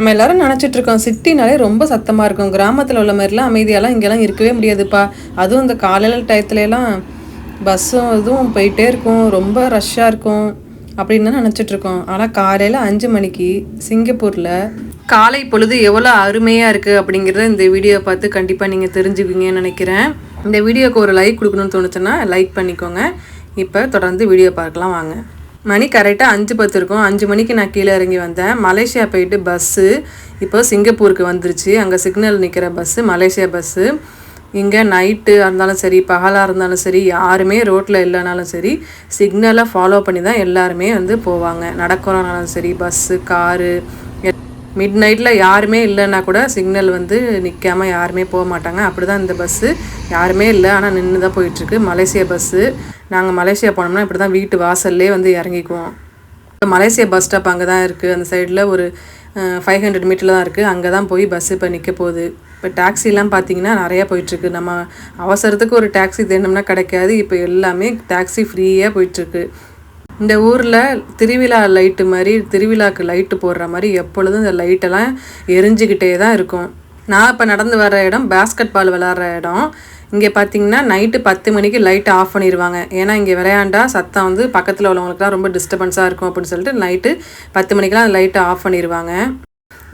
நம்ம எல்லாரும் நினச்சிட்டு இருக்கோம் சிட்டினாலே ரொம்ப சத்தமாக இருக்கும். கிராமத்தில் உள்ள மாதிரிலாம் அமைதியெல்லாம் இங்கெல்லாம் இருக்கவே முடியாதுப்பா. அதுவும் இந்த காலையில் டயத்துலலாம் பஸ்ஸும் இதுவும் போயிட்டே இருக்கும். ரொம்ப ரஷ்ஷாக இருக்கும் அப்படின்னு தான் நினச்சிட்டு இருக்கோம். ஆனால் காலையில் அஞ்சு மணிக்கு சிங்கப்பூரில் காலை பொழுது எவ்வளோ அருமையாக இருக்குது அப்படிங்கிறத இந்த வீடியோ பார்த்து கண்டிப்பாக நீங்கள் தெரிஞ்சுக்குவீங்கன்னு நினைக்கிறேன். இந்த வீடியோக்கு ஒரு லைக் கொடுக்கணும்னு தோணுச்சுன்னா லைக் பண்ணிக்கோங்க. இப்போ தொடர்ந்து வீடியோ பார்க்கலாம் வாங்க. மணி கரெக்டாக அஞ்சு பத்து இருக்கும். அஞ்சு மணிக்கு நான் கீழே இறங்கி வந்தேன். மலேசியா போயிட்டு பஸ்ஸு இப்போ சிங்கப்பூருக்கு வந்துருச்சு. அங்கே சிக்னல் நிற்கிற பஸ்ஸு மலேசியா பஸ்ஸு இங்கே நைட்டு இருந்தாலும் சரி பகலாக இருந்தாலும் சரி யாருமே ரோட்டில் இல்லைனாலும் சரி சிக்னலை ஃபாலோ பண்ணி தான் எல்லாருமே வந்து போவாங்க. நடக்கிறோனாலும் சரி பஸ்ஸு காரு மிட் நைட்டில் யாருமே இல்லைன்னா கூட சிக்னல் வந்து நிற்காம யாருமே போக மாட்டாங்க. அப்படி தான் இந்த பஸ்ஸு யாருமே இல்லை. ஆனால் நின்று தான் போயிட்டுருக்கு. மலேசியா பஸ்ஸு நாங்கள் மலேசியா போனோம்னா இப்படி தான் வீட்டு வாசல்லே வந்து இறங்கிக்குவோம். இப்போ மலேசியா பஸ் ஸ்டாப் அங்கே தான் இருக்குது அந்த சைடில் ஒரு ஃபைவ் ஹண்ட்ரட் மீட்டரில் தான் இருக்குது அங்கே தான் போய் பஸ்ஸு இப்போ நிற்க போகுது. இப்போ டாக்ஸிலாம் பார்த்தீங்கன்னா நிறையா போயிட்டுருக்கு. நம்ம அவசரத்துக்கு ஒரு டாக்ஸி தேடணும்னா கிடைக்காது. இப்போ எல்லாமே டாக்ஸி ஃப்ரீயாக போயிட்டுருக்கு. இந்த ஊரில் திருவிழா லைட்டு மாதிரி திருவிழாக்கு லைட்டு போடுற மாதிரி எப்பொழுதும் இந்த லைட்டெல்லாம் எரிஞ்சுக்கிட்டே தான் இருக்கும். நான் இப்போ நடந்து வர இடம் பேஸ்கெட் பால் விளாட்ற இடம். இங்கே பார்த்தீங்கன்னா நைட்டு பத்து மணிக்கு லைட்டை ஆஃப் பண்ணிடுவாங்க ஏன்னா இங்கே விளையாண்டா சத்தம் வந்து பக்கத்தில் உள்ளவங்களுக்குலாம் ரொம்ப டிஸ்டர்பன்ஸாக இருக்கும் அப்படின்னு சொல்லிட்டு நைட்டு பத்து மணிக்கெலாம் லைட்டை ஆஃப் பண்ணிடுவாங்க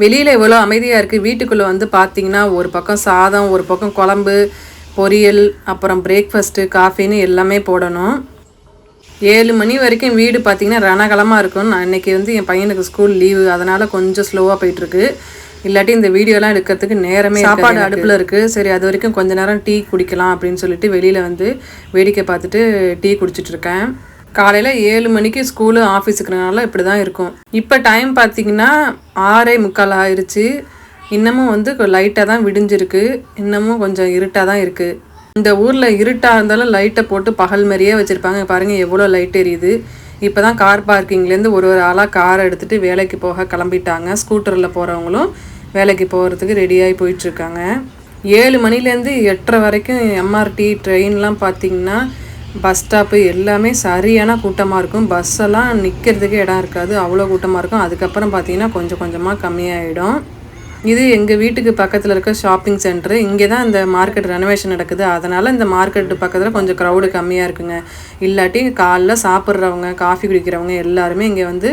வெளியில் இவ்வளோ அமைதியாக இருக்குது வீட்டுக்குள்ளே வந்து பார்த்தீங்கன்னா ஒரு பக்கம் சாதம் ஒரு பக்கம் குழம்பு பொரியல் அப்புறம் பிரேக்ஃபாஸ்ட்டு காஃபின்னு எல்லாமே போடணும். ஏழு மணி வரைக்கும் வீடு பார்த்தீங்கன்னா ரணகலமாக இருக்கும். நான் இன்றைக்கி வந்து என் பையனுக்கு ஸ்கூல் லீவு அதனால் கொஞ்சம் ஸ்லோவாக போயிட்டுருக்கு. இல்லாட்டி இந்த வீடியோலாம் எடுக்கிறதுக்கு நேரமே சாப்பாடு அடுப்பில் இருக்குது சரி அது வரைக்கும் கொஞ்ச நேரம் டீ குடிக்கலாம் அப்படின்னு சொல்லிட்டு வெளியில் வந்து வேடிக்கை பார்த்துட்டு டீ குடிச்சிட்ருக்கேன் காலையில் ஏழு மணிக்கு ஸ்கூலு ஆஃபீஸுக்குறனால இப்படி தான் இருக்கும். இப்போ டைம் பார்த்தீங்கன்னா ஆறே முக்கால் ஆயிடுச்சு இன்னமும் வந்து லைட்டாக தான் விடிஞ்சிருக்கு. இன்னமும் கொஞ்சம் இருட்டாக தான் இருக்குது இந்த ஊரில் இருட்டாக இருந்தாலும் லைட்டை போட்டு பகல் மாதிரியே வச்சுருப்பாங்க. பாருங்கள் எவ்வளோ லைட் எரியுது. இப்போ தான் கார் பார்க்கிங்லேருந்து ஒரு ஒரு ஆளாக காரை எடுத்துகிட்டு வேலைக்கு போக கிளம்பிட்டாங்க. ஸ்கூட்டரில் போகிறவங்களும் வேலைக்கு போகிறதுக்கு ரெடியாகி போயிட்டுருக்காங்க. ஏழு மணிலேருந்து எட்டரை வரைக்கும் எம்ஆர்டி ட்ரெயின்லாம் பார்த்திங்கன்னா பஸ் ஸ்டாப்பு எல்லாமே சரியான கூட்டமாக இருக்கும். பஸ்ஸெல்லாம் நிற்கிறதுக்கு இடம் இருக்காது. அவ்வளோ கூட்டமாக இருக்கும். அதுக்கப்புறம் பார்த்திங்கன்னா கொஞ்சம் கொஞ்சமாக கம்மியாகிடும் இது எங்கள் வீட்டுக்கு பக்கத்தில் இருக்க ஷாப்பிங் சென்டரு இங்கே தான் இந்த மார்க்கெட் ரெனோவேஷன் நடக்குது. அதனால் இந்த மார்க்கெட்டு பக்கத்தில் கொஞ்சம் க்ரௌடு கம்மியாக இருக்குங்க. இல்லாட்டி காலைல சாப்பிட்றவங்க காஃபி குடிக்கிறவங்க எல்லாருமே இங்கே வந்து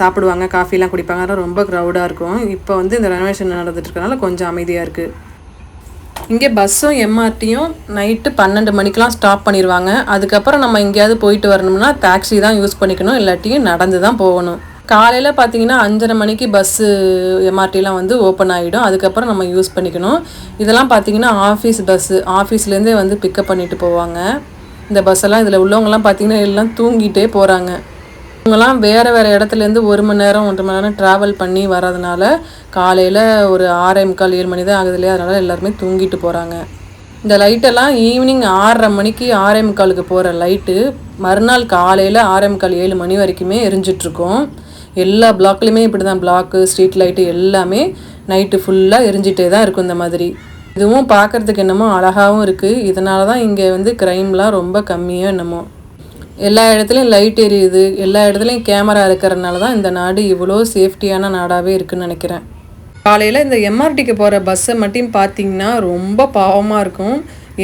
சாப்பிடுவாங்க. காஃபிலாம் குடிப்பாங்க. அதெல்லாம் ரொம்ப க்ரௌடாக இருக்கும். இப்போ வந்து இந்த ரெனோவேஷன் நடந்துட்டுருக்கனால கொஞ்சம் அமைதியாக இருக்குது இங்கே பஸ்ஸும் எம்ஆர்டியும் நைட்டு பன்னெண்டு மணிக்கெலாம் ஸ்டாப் பண்ணிடுவாங்க அதுக்கப்புறம் நம்ம எங்கேயாவது போயிட்டு வரணும்னா டாக்ஸி தான் யூஸ் பண்ணிக்கணும். இல்லாட்டியும் நடந்து தான் போகணும். காலையில் பார்த்தீங்கன்னா அஞ்சரை மணிக்கு பஸ்ஸு எம்ஆர்டிலாம் வந்து ஓப்பன் ஆகிடும் அதுக்கப்புறம் நம்ம யூஸ் பண்ணிக்கணும். இதெல்லாம் பார்த்தீங்கன்னா ஆஃபீஸ் பஸ்ஸு ஆஃபீஸ்லேருந்தே வந்து பிக்கப் பண்ணிட்டு போவாங்க. இந்த பஸ்ஸெல்லாம் இதில் உள்ளவங்கலாம் பார்த்தீங்கன்னா எல்லாம் தூங்கிட்டே போகிறாங்க இவங்கெல்லாம் வேறு வேறு இடத்துலேருந்து ஒரு மணி நேரம் ஒன்றரை மணி நேரம் ட்ராவல் பண்ணி வர்றதுனால காலையில் ஒரு ஆறே முக்கால் ஏழு மணி தான் ஆகுது இல்லையா? அதனால் எல்லாருமே தூங்கிட்டு போகிறாங்க இந்த லைட்டெல்லாம் ஈவினிங் ஆறரை மணிக்கு ஆறே முக்காலுக்கு போகிற லைட்டு மறுநாள் காலையில் ஆறே முக்கால் ஏழு மணி வரைக்குமே எரிஞ்சிட்ருக்கோம் எல்லா பிளாக்லேயுமே இப்படி தான் பிளாக்கு ஸ்ட்ரீட் லைட்டு எல்லாமே நைட்டு ஃபுல்லாக எரிஞ்சிட்டே தான் இருக்கும் இந்த மாதிரி. இதுவும் பார்க்குறதுக்கு என்னமோ அழகாகவும் இருக்குது இதனால தான் இங்கே வந்து க்ரைம்லாம் ரொம்ப கம்மியாக என்னமோ. எல்லா இடத்துலையும் லைட் எரியுது. எல்லா இடத்துலையும் கேமரா இருக்கிறனால தான் இந்த நாடு இவ்வளோ சேஃப்டியான நாடாகவே இருக்குதுன்னு நினைக்கிறேன். காலையில் இந்த எம்ஆர்டிக்கு போகிற பஸ்ஸை மட்டும் பார்த்தீங்கன்னா ரொம்ப பாவமாக இருக்கும்.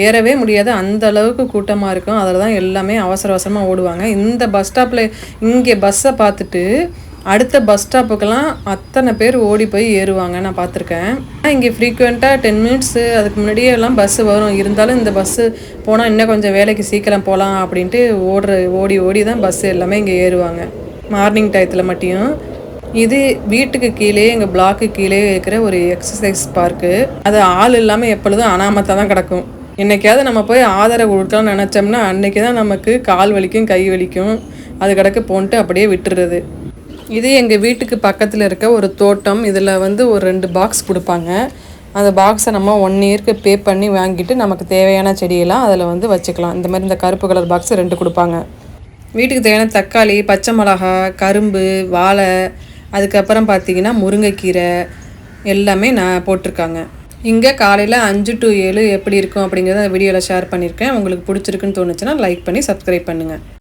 ஏறவே முடியாது. அந்த அளவுக்கு கூட்டமாக இருக்கும். அதில் தான் எல்லாமே அவசர அவசரமாக ஓடுவாங்க. இந்த பஸ் ஸ்டாப்பில் இங்கே பஸ்ஸை பார்த்துட்டு அடுத்த பஸ் ஸ்டாப்புக்கெல்லாம் அத்தனை பேர் ஓடி போய் ஏறுவாங்க நான் பார்த்துருக்கேன். இங்கே ஃப்ரீக்குவெண்ட்டாக டென் மினிட்ஸு அதுக்கு முன்னாடியே எல்லாம் பஸ்ஸு வரும். இருந்தாலும் இந்த பஸ்ஸு போனால் இன்னும் கொஞ்சம் வேலைக்கு சீக்கிரம் போகலாம் அப்படின்ட்டு ஓடுற ஓடி ஓடி தான் பஸ்ஸு எல்லாமே இங்கே ஏறுவாங்க. மார்னிங் டயத்தில் மட்டும். இது வீட்டுக்கு கீழே எங்கள் பிளாக்கு கீழே இருக்கிற ஒரு எக்ஸசைஸ் பார்க்கு அது ஆள் இல்லாமல் எப்பொழுதும் அனாமத்தை தான் கிடக்கும். என்றைக்காவது நம்ம போய் ஆதரவு கொடுக்கலாம்னு நினச்சோம்னா அன்றைக்கி தான் நமக்கு கால் வலிக்கும் கை வலிக்கும். அது கிடக்கு போன்ட்டு அப்படியே விட்டுறது. இது எங்கள் வீட்டுக்கு பக்கத்தில் இருக்க ஒரு தோட்டம். இதில் வந்து ஒரு ரெண்டு பாக்ஸ் கொடுப்பாங்க. அந்த பாக்ஸை நம்ம ஒன் இயர்க்கு பே பண்ணி வாங்கிட்டு நமக்கு தேவையான செடியெல்லாம் அதில் வந்து வச்சுக்கலாம். இந்த மாதிரி இந்த கருப்பு கலர் பாக்ஸ் ரெண்டு கொடுப்பாங்க. வீட்டுக்கு தேவையான தக்காளி பச்சை மிளகா கரும்பு வாழை அதுக்கப்புறம் பார்த்திங்கன்னா முருங்கைக்கீரை எல்லாமே நான் போட்டிருக்காங்க. இங்கே காலையில் அஞ்சு டு ஏழு எப்படி இருக்கும் அப்படிங்கிறத வீடியோவில் ஷேர் பண்ணியிருக்கேன். உங்களுக்கு பிடிச்சிருக்குன்னு தோணுச்சுன்னா லைக் பண்ணி சப்ஸ்கிரைப் பண்ணுங்கள்